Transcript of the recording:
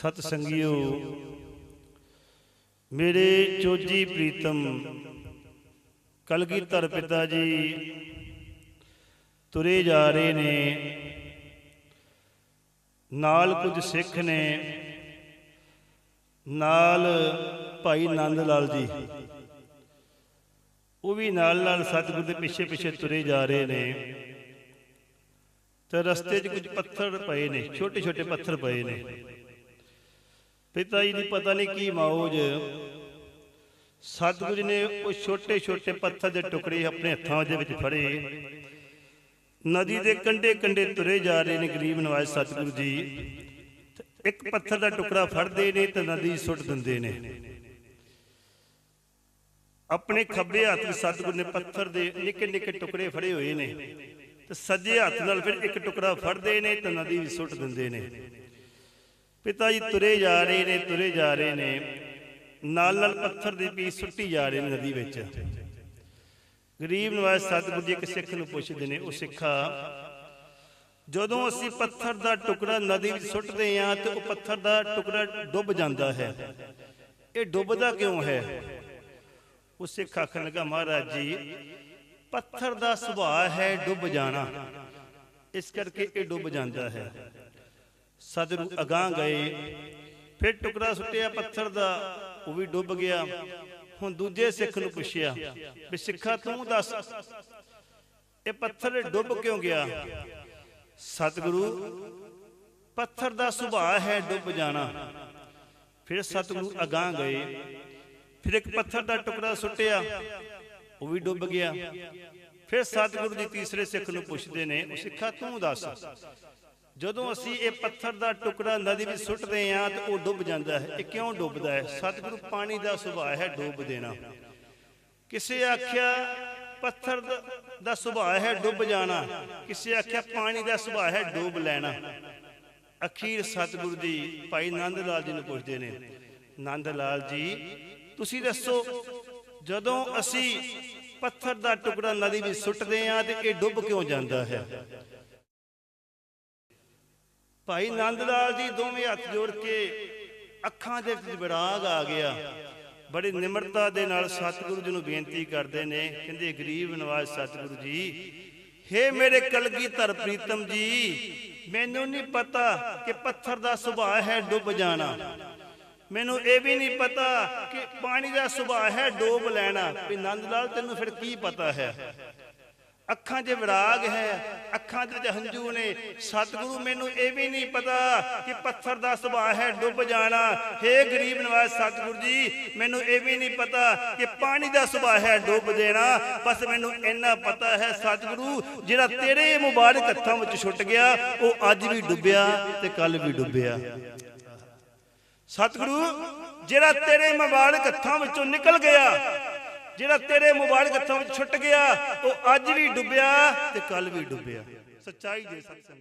ਸਤ ਸੰਗਿਓ ਮੇਰੇ ਚੋਜੀ ਪ੍ਰੀਤਮ, ਕਲਗੀਧਰ ਪਿਤਾ ਜੀ, ਤੁਰੇ ਜਾ ਰਹੇ ਨੇ। ਨਾਲ ਕੁਝ ਸਿੱਖ ਨੇ, ਨਾਲ ਭਾਈ ਨੰਦ ਲਾਲ ਜੀ। ਉਹ ਵੀ ਨਾਲ ਨਾਲ ਸਤਿਗੁਰ ਦੇ ਪਿੱਛੇ ਪਿੱਛੇ ਤੁਰੇ ਜਾ ਰਹੇ ਨੇ। ਤੇ ਰਸਤੇ 'ਚ ਕੁਝ ਪੱਥਰ ਪਏ ਨੇ, ਛੋਟੇ ਛੋਟੇ ਪੱਥਰ ਪਏ ਨੇ। ਪਿਤਾ ਜੀ ਦੀ ਪਤਾ ਨਹੀਂ ਕੀ ਮੌਜ। ਸਤਿਗੁਰੂ ਜੀ ਨੇ ਉਹ ਛੋਟੇ ਛੋਟੇ ਪੱਥਰ ਦੇ ਟੁਕੜੇ ਆਪਣੇ ਹੱਥਾਂ ਦੇ ਵਿੱਚ ਫੜੇ। ਨਦੀ ਦੇ ਕੰਢੇ ਕੰਢੇ ਤੁਰੇ ਜਾ ਰਹੇ ਨੇ ਗਰੀਬ ਨਵਾਜ਼ ਸਤਿਗੁਰੂ ਜੀ। ਇੱਕ ਪੱਥਰ ਦਾ ਟੁਕੜਾ ਫੜਦੇ ਨੇ ਤੇ ਨਦੀ ਸੁੱਟ ਦਿੰਦੇ ਨੇ। ਆਪਣੇ ਖੱਬੇ ਹੱਥ ਵਿੱਚ ਸਤਿਗੁਰੂ ਨੇ ਪੱਥਰ ਦੇ ਨਿੱਕੇ ਨਿੱਕੇ ਟੁਕੜੇ ਫੜੇ ਹੋਏ ਨੇ। ਤੇ ਸੱਜੇ ਹੱਥ ਨਾਲ ਫਿਰ ਇੱਕ ਟੁਕੜਾ ਫੜਦੇ ਨੇ ਤੇ ਨਦੀ ਵਿੱਚ ਸੁੱਟ ਦਿੰਦੇ ਨੇ। ਪਿਤਾ ਜੀ ਤੁਰੇ ਜਾ ਰਹੇ ਨੇ, ਤੁਰੇ ਜਾ ਰਹੇ ਨੇ। ਨਾਲ ਨਾਲ ਪੱਥਰ ਦੇ ਪੀਸ ਸੁੱਟੀ ਜਾ ਰਹੇ ਨੇ ਨਦੀ ਵਿੱਚ। ਗਰੀਬ ਨਵਾਜ਼ ਸਤਿਗੁਰੂ ਜੀ ਇੱਕ ਸਿੱਖ ਨੂੰ ਪੁੱਛਦੇ ਨੇ, ਉਹ ਸਿੱਖਾ, ਜਦੋਂ ਅਸੀਂ ਪੱਥਰ ਦਾ ਟੁਕੜਾ ਨਦੀ ਵਿੱਚ ਸੁੱਟਦੇ ਹਾਂ ਤੇ ਉਹ ਪੱਥਰ ਦਾ ਟੁਕੜਾ ਡੁੱਬ ਜਾਂਦਾ ਹੈ। ਇਹ ਡੁੱਬਦਾ ਕਿਉਂ ਹੈ? ਉਹ ਸਿੱਖ ਆਖਣ ਲੱਗਾ, ਮਹਾਰਾਜ ਜੀ, ਪੱਥਰ ਦਾ ਸੁਭਾਅ ਹੈ ਡੁੱਬ ਜਾਣਾ। ਇਸ ਕਰਕੇ ਇਹ ਡੁੱਬ ਜਾਂਦਾ ਹੈ। ਸਤਿਗੁਰੂ ਅਗਾਹ ਗਏ। ਫਿਰ ਟੁਕੜਾ ਸੁੱਟਿਆ ਪੱਥਰ ਦਾ ਉਹ ਵੀ ਡੁੱਬ ਗਿਆ। ਹੁਣ ਦੂਜੇ ਸਿੱਖ ਨੂੰ ਪੁੱਛਿਆ ਵੀ ਸਿੱਖਾ ਤੂੰ ਦੱਸ ਇਹ ਪੱਥਰ ਡੁੱਬ ਕਿਉਂ ਗਿਆ? ਸਤਿਗੁਰੂ ਪੱਥਰ ਦਾ ਸੁਭਾਅ ਹੈ ਡੁੱਬ ਜਾਣਾ। ਫਿਰ ਸਤਿਗੁਰੂ ਅਗਾਹ ਗਏ। ਫਿਰ ਇੱਕ ਪੱਥਰ ਦਾ ਟੁਕੜਾ ਸੁੱਟਿਆ। ਉਹ ਵੀ ਡੁੱਬ ਗਿਆ। ਫਿਰ ਸਤਿਗੁਰੂ ਜੀ ਤੀਸਰੇ ਸਿੱਖ ਨੂੰ ਪੁੱਛਦੇ ਨੇ ਉਹ ਸਿੱਖਾ ਤੂੰ ਦੱਸ। ਜਦੋਂ ਅਸੀਂ ਇਹ ਪੱਥਰ ਦਾ ਟੁਕੜਾ ਨਦੀ ਵਿੱਚ ਸੁੱਟਦੇ ਹਾਂ ਤੇ ਉਹ ਡੁੱਬ ਜਾਂਦਾ ਹੈ। ਇਹ ਕਿਉਂ ਡੁੱਬਦਾ ਹੈ? ਸਤਿਗੁਰੂ ਪਾਣੀ ਦਾ ਸੁਭਾਅ ਹੈ ਡੁੱਬ ਦੇਣਾ। ਕਿਸੇ ਆਖਿਆ ਪੱਥਰ ਦਾ- ਸੁਭਾਅ ਹੈ ਡੁੱਬ ਜਾਣਾ। ਕਿਸੇ ਆਖਿਆ ਪਾਣੀ ਦਾ ਸੁਭਾਅ ਹੈ ਡੁੱਬ ਲੈਣਾ। ਅਖੀਰ ਸਤਿਗੁਰੂ ਜੀ ਭਾਈ ਨੰਦ ਲਾਲ ਜੀ ਨੂੰ ਪੁੱਛਦੇ ਨੇ ਨੰਦ ਲਾਲ ਜੀ ਤੁਸੀਂ ਦੱਸੋ ਜਦੋਂ ਅਸੀਂ ਪੱਥਰ ਦਾ ਟੁਕੜਾ ਨਦੀ ਵਿੱਚ ਸੁੱਟਦੇ ਹਾਂ ਤੇ ਇਹ ਡੁੱਬ ਕਿਉਂ ਜਾਂਦਾ ਹੈ? ਭਾਈ ਨੰਦ ਲਾਲ ਜੀ ਦੋਵੇਂ ਹੱਥ ਜੋੜ ਕੇ ਅੱਖਾਂ ਦੇ ਵਿੱਚ ਵਿਰਾਗ ਆ ਗਿਆ। ਬੜੀ ਨਿਮਰਤਾ ਦੇ ਨਾਲ ਸਤਿਗੁਰੂ ਜੀ ਨੂੰ ਬੇਨਤੀ ਕਰਦੇ ਨੇ, ਕਹਿੰਦੇ, ਗਰੀਬ ਨਵਾਜ਼ ਸਤਿਗੁਰੂ ਜੀ, ਹੇ ਮੇਰੇ ਕਲਗੀਧਰ ਪ੍ਰੀਤਮ ਜੀ, ਮੈਨੂੰ ਨਹੀਂ ਪਤਾ ਕਿ ਪੱਥਰ ਦਾ ਸੁਭਾਅ ਹੈ ਡੁੱਬ ਜਾਣਾ। ਮੈਨੂੰ ਇਹ ਵੀ ਨਹੀਂ ਪਤਾ ਕਿ ਪਾਣੀ ਦਾ ਸੁਭਾਅ ਹੈ ਡੋਬ ਲੈਣਾ। ਵੀ ਨੰਦ ਲਾਲ ਤੈਨੂੰ ਫਿਰ ਕੀ ਪਤਾ ਹੈ? ਅੱਖਾਂ 'ਚ ਵਿਰਾਗ ਹੈ, ਅੱਖਾਂ 'ਚ ਹੰਝੂ ਨੇ। ਸਤਿਗੁਰੂ ਮੈਨੂੰ ਇਹ ਵੀ ਨਹੀਂ ਪਤਾ ਕਿ ਪੱਥਰ ਦਾ ਸੁਭਾਅ ਹੈ, ਡੁੱਬ ਜਾਣਾ। ਹੇ ਗਰੀਬ ਨਵਾਜ਼ ਸਤਿਗੁਰੂ ਜੀ, ਮੈਨੂੰ ਇਹ ਵੀ ਨਹੀਂ ਪਤਾ ਕਿ ਪਾਣੀ ਦਾ ਸੁਭਾਅ ਹੈ, ਡੁੱਬ ਦੇਣਾ। ਬਸ ਮੈਨੂੰ ਇੰਨਾ ਪਤਾ ਹੈ ਸਤਿਗੁਰੂ, ਜਿਹੜਾ ਤੇਰੇ ਮੁਬਾਰਕ ਹੱਥਾਂ ਵਿੱਚ ਛੁੱਟ ਗਿਆ, ਉਹ ਅੱਜ ਵੀ ਡੁੱਬਿਆ ਤੇ ਕੱਲ ਵੀ ਡੁੱਬਿਆ। ਸਤਿਗੁਰੂ, ਜਿਹੜਾ ਤੇਰੇ ਮੁਬਾਰਕ ਹੱਥਾਂ ਵਿੱਚੋਂ ਨਿਕਲ ਗਿਆ ਜਿਹੜਾ ਤੇਰੇ ਮੁਬਾਰਕ ਹੱਥਾਂ ਵਿੱਚ ਛੁੱਟ ਗਿਆ, ਉਹ ਅੱਜ ਵੀ ਡੁੱਬਿਆ ਤੇ ਕੱਲ ਵੀ ਡੁੱਬਿਆ। ਸੱਚਾਈ ਦੇ ਸਤ